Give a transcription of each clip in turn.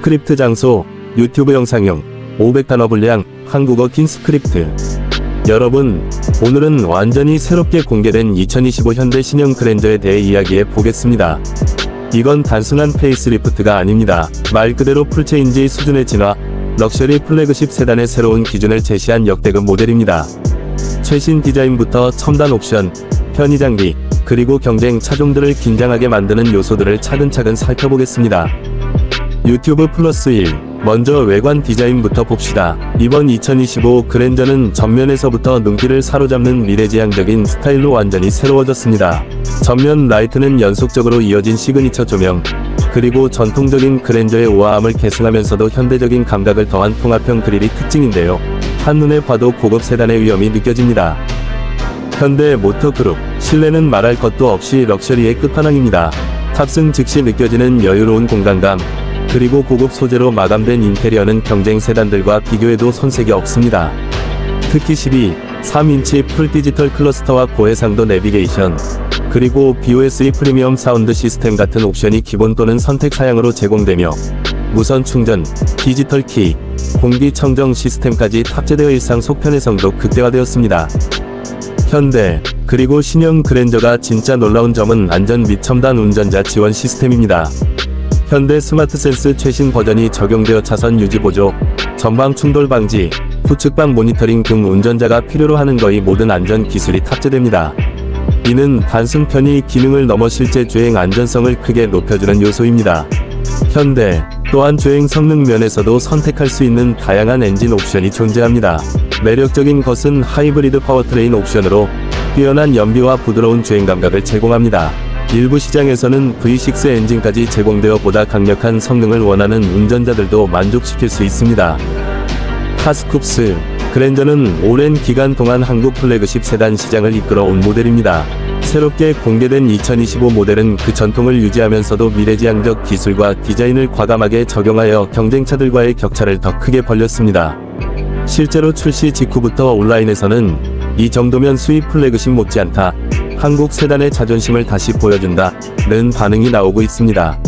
스크립트 장소, 유튜브 영상용, 500단어 분량, 한국어 긴 스크립트. 여러분, 오늘은 완전히 새롭게 공개된 2025 현대 신형 그랜저에 대해 이야기해 보겠습니다. 이건 단순한 페이스리프트가 아닙니다. 말 그대로 풀체인지 수준의 진화, 럭셔리 플래그십 세단의 새로운 기준을 제시한 역대급 모델입니다. 최신 디자인부터 첨단 옵션, 편의 장비, 그리고 경쟁 차종들을 긴장하게 만드는 요소들을 차근차근 살펴보겠습니다. 유튜브 플러스 1 먼저 외관 디자인부터 봅시다. 이번 2025 그랜저는 전면에서부터 눈길을 사로잡는 미래지향적인 스타일로 완전히 새로워졌습니다. 전면 라이트는 연속적으로 이어진 시그니처 조명, 그리고 전통적인 그랜저의 우아함을 계승하면서도 현대적인 감각을 더한 통합형 그릴이 특징인데요. 한눈에 봐도 고급 세단의 위험이 느껴집니다. 현대 모터그룹, 실내는 말할 것도 없이 럭셔리의 끝판왕입니다. 탑승 즉시 느껴지는 여유로운 공간감, 그리고 고급 소재로 마감된 인테리어는 경쟁 세단들과 비교해도 손색이 없습니다. 특히 12, 3인치 풀 디지털 클러스터와 고해상도 내비게이션, 그리고 BOSE 프리미엄 사운드 시스템 같은 옵션이 기본 또는 선택 사양으로 제공되며 무선 충전, 디지털 키, 공기 청정 시스템까지 탑재되어 일상 속편해성도 극대화되었습니다. 현대, 그리고 신형 그랜저가 진짜 놀라운 점은 안전 및 첨단 운전자 지원 시스템입니다. 현대 스마트 센스 최신 버전이 적용되어 차선 유지 보조, 전방 충돌 방지, 후측방 모니터링 등 운전자가 필요로 하는 거의 모든 안전 기술이 탑재됩니다. 이는 단순 편의 기능을 넘어 실제 주행 안전성을 크게 높여주는 요소입니다. 현대, 또한 주행 성능 면에서도 선택할 수 있는 다양한 엔진 옵션이 존재합니다. 매력적인 것은 하이브리드 파워트레인 옵션으로 뛰어난 연비와 부드러운 주행 감각을 제공합니다. 일부 시장에서는 V6 엔진까지 제공되어 보다 강력한 성능을 원하는 운전자들도 만족시킬 수 있습니다. 카스쿱스 그랜저는 오랜 기간 동안 한국 플래그십 세단 시장을 이끌어온 모델입니다. 새롭게 공개된 2025 모델은 그 전통을 유지하면서도 미래지향적 기술과 디자인을 과감하게 적용하여 경쟁차들과의 격차를 더 크게 벌렸습니다. 실제로 출시 직후부터 온라인에서는 이 정도면 수입 플래그십 못지않다. 한국 세단의 자존심을 다시 보여준다는 반응이 나오고 있습니다.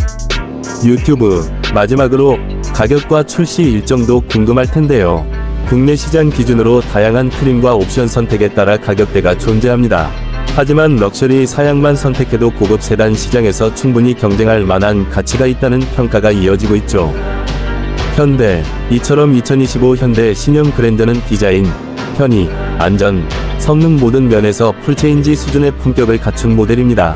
유튜브 마지막으로 가격과 출시 일정도 궁금할 텐데요. 국내 시장 기준으로 다양한 트림과 옵션 선택에 따라 가격대가 존재합니다. 하지만 럭셔리 사양만 선택해도 고급 세단 시장에서 충분히 경쟁할 만한 가치가 있다는 평가가 이어지고 있죠. 현대, 이처럼 2025 현대 신형 그랜저는 디자인, 편의, 안전, 성능 모든 면에서 풀체인지 수준의 품격을 갖춘 모델입니다.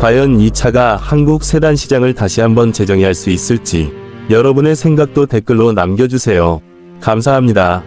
과연 이 차가 한국 세단 시장을 다시 한번 재정의할 수 있을지 여러분의 생각도 댓글로 남겨주세요. 감사합니다.